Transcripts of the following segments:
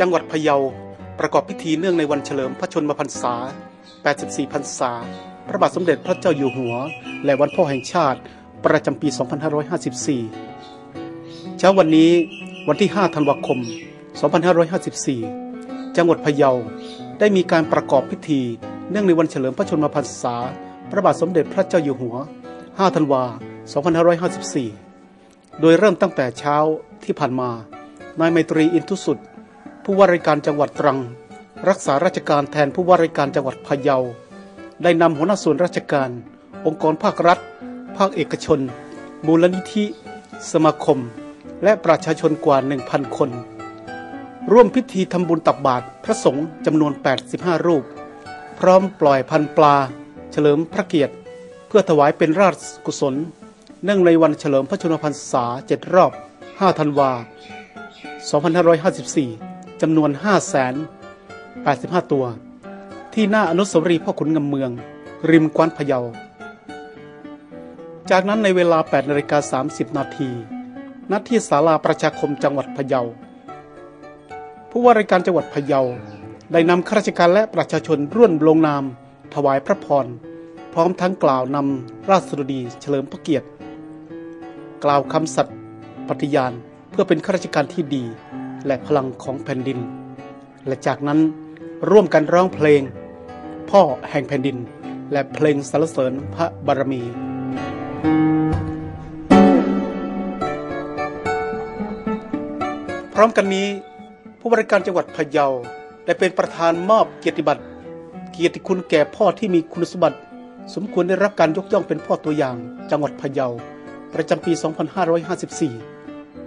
จังหวัดพะเยาประกอบพิธีเนื่องในวันเฉลิมพระชนมพรรษา 84 พรรษา พระบาทสมเด็จพระเจ้าอยู่หัว และวันพ่อแห่งชาติ ประจำปี 2554 เช้าวันนี้วันที่ 5 ธันวาคม 2554 จังหวัดพะเยาได้มีการประกอบพิธี เนื่องในวันเฉลิมพระชนมพรรษา พระบาทสมเด็จพระเจ้าอยู่หัว 5 ธันวา 2554 โดยเริ่มตั้งแต่เช้าที่ผ่านมา นายไมตรีอินทุสุด ผู้ว่าราชการจังหวัดตรัง รักษาราชการแทนผู้ว่าราชการจังหวัดพะเยา ได้นำหัวหน้าส่วนราชการ องค์กรภาครัฐ ภาคเอกชน มูลนิธิ สมาคม และประชาชนกว่า 1,000 คน ร่วมพิธีทำบุญตักบาตรพระสงฆ์จำนวน 85 รูป พร้อมปล่อยพันปลา เฉลิมพระเกียรติ เพื่อถวายเป็นราชกุศล เนื่องในวันเฉลิมพระชนมพรรษาเจ็ดรอบ 5 ธันวา 2554 จำนวน5,085 ตัว ที่หน้าอนุสาวรีย์พ่อขุนงำเมือง ริมกวานพะเยา จากนั้นในเวลา 8นาฬิกา30 นาทีณที่ศาลาประชาคมจังหวัดพะเยา ผู้ว่าราชการจังหวัดพะเยา ได้นำข้าราชการและประชาชนร่วมลงนาม ถวายพระพร พร้อมทั้งกล่าวนำราชสดุดีเฉลิมพระเกียรติ กล่าวคำสัตย์ปฏิญาณ พื่อเป็นข้าราชการที่ดี และพลังของแผ่นดิน และจากนั้นร่วมกันร้องเพลง พ่อแห่งแผ่นดิน และเพลงสรรเสริญพระบารมี พร้อมกันนี้ ผู้บริการจังหวัดพะเยาได้เป็นประธานมอบเกียรติบัตร เกียรติคุณแก่พ่อที่มีคุณสมบัติ สมควรได้รับการยกย่องเป็นพ่อตัวอย่างจังหวัดพะเยาประจำปี 2554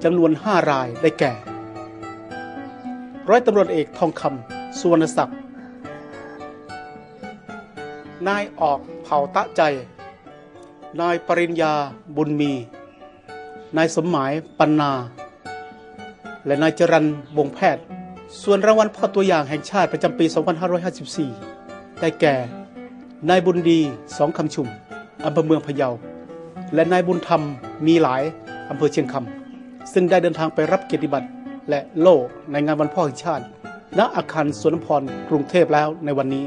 จำนวน5รายได้แก่ ร้อยตำรวจเอกทองคำสุวรรณศักดิ์นายออกเผ่าตะใจ นายปริญญาบุญมี นายสมหมายปันนา และนายจรันวงแพทย์ ส่วนรางวัลพ่อตัวอย่างแห่งชาติประจำปี 2554 ได้แก่ นายบุญดีสองคำชุมอำเภอเมืองพะเยา และนายบุญธรรมมีหลายอำเภอเชียงคำ ซึ่งได้เดินทางไปรับเกียรติบัตรและโล่ในงานวันพ่อแห่งชาติ ณอาคารสวนพรกรุงเทพแล้วในวันนี้